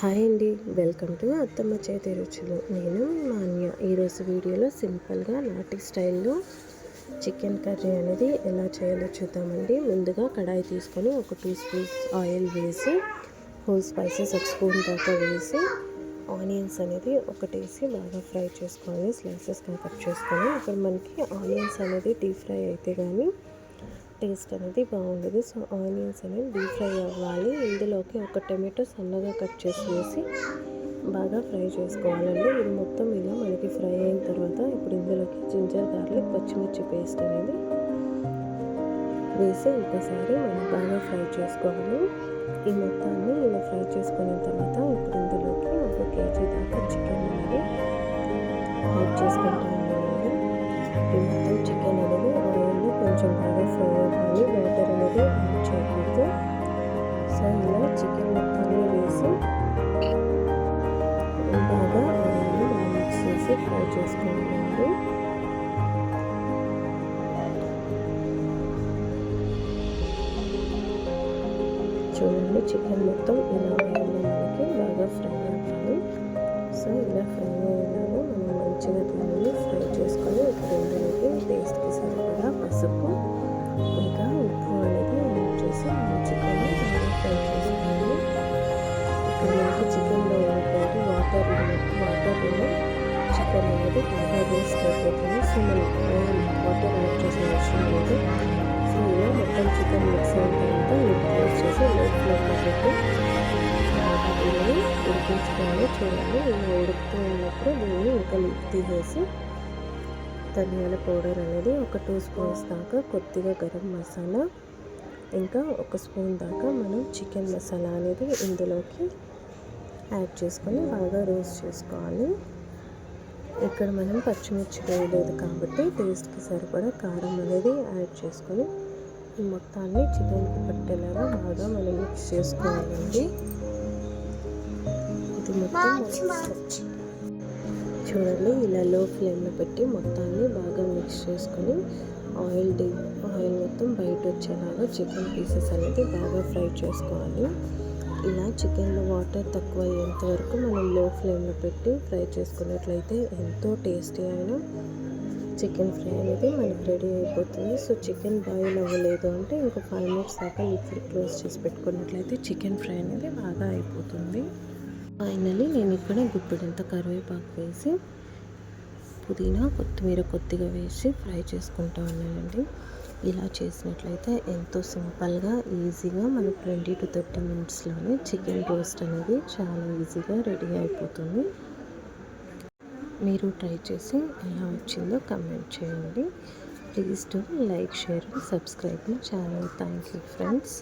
Hi అండి. Welcome to అత్తమ్మ చేతి రుచులు. నేను మాన్య ఈరోజు వీడియోలో సింపుల్గా నాటి స్టైల్లో చికెన్ కర్రీ అనేది ఎలా చేయాలో చూద్దామండి. ముందుగా కడాయి తీసుకొని ఒక టూ స్పూన్స్ ఆయిల్ వేసి హోల్ స్పైసెస్ ఒక స్పూన్ దాకా వేసి ఆనియన్స్ అనేది ఒకటేసి బాగా ఫ్రై చేసుకోవాలి స్లైసెస్గా కట్ చేసుకొని అప్పుడు మనకి ఆనియన్స్ అనేది డీప్ ఫ్రై అయితే కానీ టేస్ట్ అనేది బాగుండదు. సో ఆనియన్స్ అనేది డీప్ ఫ్రై అవ్వాలి. ఇందులోకి ఒక టమాటో సన్నగా కట్ చేసి వేసి బాగా ఫ్రై చేసుకోవాలండి. ఇది మొత్తం ఇలా మనకి ఫ్రై అయిన తర్వాత ఇప్పుడు ఇందులోకి జింజర్ గార్లిక్ పచ్చిమిర్చి పేస్ట్ అనేది వేసి ఇంకోసారి మనం బాగా ఫ్రై చేసుకోవాలి. ఈ మొత్తాన్ని ఇలా ఫ్రై చేసుకున్న తర్వాత ఇప్పుడు ఇందులోకి ఒక కేజీ దాకా చికెన్ అనేది యాడ్ చేసుకుంటాం ఈ మొత్తం కొంచెం బాగా ఫ్రై అవ్వాలి వాటర్ అనేది యాడ్ చేయకూడదు. సో ఇలా చికెన్ మొత్తాన్ని వేసి బాగా ఆయిల్ని మిక్స్ చేసి ఫ్రై చేసుకోవాలండి చూడండి చికెన్ మొత్తం ఇలా ఆయిల్లో మనకి బాగా ఫ్రై అవ్వాలి సో ఇలా ఫ్రై అయ్యేలాగా మనం మంచిగా బాగా అయిపోతుంది సో మనం వాటర్ యాడ్ చేసిన అవసరం లేదు సో ఇలా మొత్తం చికెన్ మిక్స్ అయిన తర్వాత లిడ్ క్లోజ్ చేసి లో ఫ్లేమ్లో పెట్టి దీన్ని ఉడికించుకోవాలి చూడాలి ఇలా ఉడుకుతూ ఉన్నప్పుడు దీన్ని ఇంకా లిడ్ తీసేసి ధనియాల పౌడర్ అనేది ఒక టూ స్పూన్స్ దాకా కొద్దిగా గరం మసాలా ఇంకా ఒక స్పూన్ దాకా మనం చికెన్ మసాలా అనేది ఇందులోకి యాడ్ చేసుకొని బాగా రోస్ట్ చేసుకోవాలి. ఇక్కడ మనం పచ్చిమిర్చి వేయలేదు కాబట్టి టేస్ట్కి సరిపడా కారం అనేది యాడ్ చేసుకొని ఈ మొత్తాన్ని చికెన్కి పట్టేలాగా బాగా మనం మిక్స్ చేసుకోవాలండి. ఇది మొత్తం చూడండి ఇలా లో ఫ్లేమ్లో పెట్టి మొత్తాన్ని బాగా మిక్స్ చేసుకొని ఆయిల్ డి ఆయిల్ మొత్తం బయట వచ్చేలాగా చికెన్ పీసెస్ అనేది బాగా ఫ్రై చేసుకోవాలి. ఇలా చికెన్లో వాటర్ తక్కువ అయ్యేంత వరకు మనం లో ఫ్లేమ్లో పెట్టి ఫ్రై చేసుకున్నట్లయితే ఎంతో టేస్టీ అయిన చికెన్ ఫ్రై అనేది మనకు రెడీ అయిపోతుంది. సో చికెన్ బాయిల్ అవ్వలేదు అంటే ఇంకొక ఫైవ్ మినిట్స్ దాకా లిక్విడ్ క్లోజ్ చేసి పెట్టుకున్నట్లయితే చికెన్ ఫ్రై అనేది బాగా అయిపోతుంది. ఫైనలీ నేను ఇక్కడ గుప్పెడంత కరివేపాకు వేసి పుదీనా కొత్తిమీర కొద్దిగా వేసి ఫ్రై చేసుకుంటా ఉన్నానండి. ఇలా చేసినట్లయితే ఎంతో సింపుల్గా ఈజీగా మనకు ట్వంటీ టు థర్టీ మినిట్స్లోనే చికెన్ రోస్ట్ అనేది చాలా ఈజీగా రెడీ అయిపోతుంది. మీరు ట్రై చేసి ఎలా వచ్చిందో కమెంట్ చేయండి. Please to like share subscribe my channel. Thank you friends.